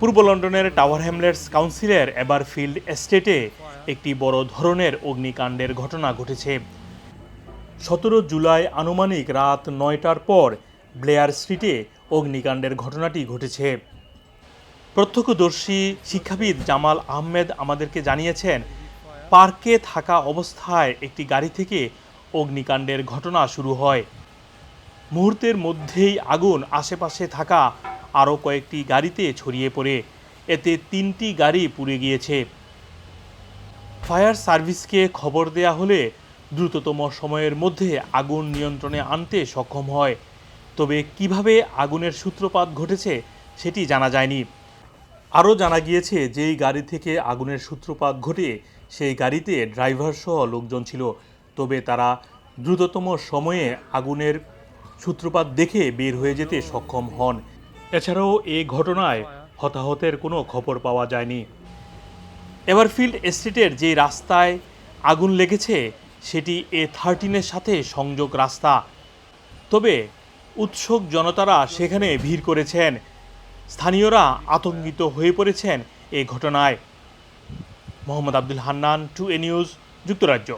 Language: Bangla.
পূর্ব লন্ডনের টাওয়ার হ্যামলেটস কাউন্সিলের এবারফিল্ড এস্টেটে একটি বড় ধরনের অগ্নিকাণ্ডের ঘটনা ঘটেছে। সতেরো জুলাই আনুমানিক রাত নয়টার পর ব্লেয়ার স্ট্রিটে অগ্নিকাণ্ডের ঘটনাটি ঘটেছে। প্রত্যক্ষদর্শী শিক্ষাবিদ জামাল আহমেদ আমাদেরকে জানিয়েছেন, পার্কে থাকা অবস্থায় একটি গাড়ি থেকে অগ্নিকাণ্ডের ঘটনা শুরু হয়। মুহূর্তের মধ্যেই আগুন আশেপাশে থাকা আরও কয়েকটি গাড়িতে ছড়িয়ে পড়ে। এতে তিনটি গাড়ি পুড়ে গিয়েছে। ফায়ার সার্ভিসকে খবর দেয়া হলে দ্রুততম সময়ের মধ্যে আগুন নিয়ন্ত্রণে আনতে সক্ষম হয়। তবে কীভাবে আগুনের সূত্রপাত ঘটেছে সেটি জানা যায়নি। আরও জানা গিয়েছে, যেই গাড়ি থেকে আগুনের সূত্রপাত ঘটে, সেই গাড়িতে ড্রাইভার সহ লোকজন ছিল। তবে তারা দ্রুততম সময়ে আগুনের সূত্রপাত দেখে বের হয়ে যেতে সক্ষম হন। এছাড়াও এই ঘটনায় হতাহতের কোনো খবর পাওয়া যায়নি। এভারফিল্ড এস্টেটের যে রাস্তায় আগুন লেগেছে, সেটি এ থার্টিনের সাথে সংযোগ রাস্তা। তবে উৎসুক জনতারা সেখানে ভিড় করেছেন। স্থানীয়রা আতঙ্কিত হয়ে পড়েছেন এই ঘটনায়। Mohammad Abdul Hannan, two A news, যুক্তরাজ্য।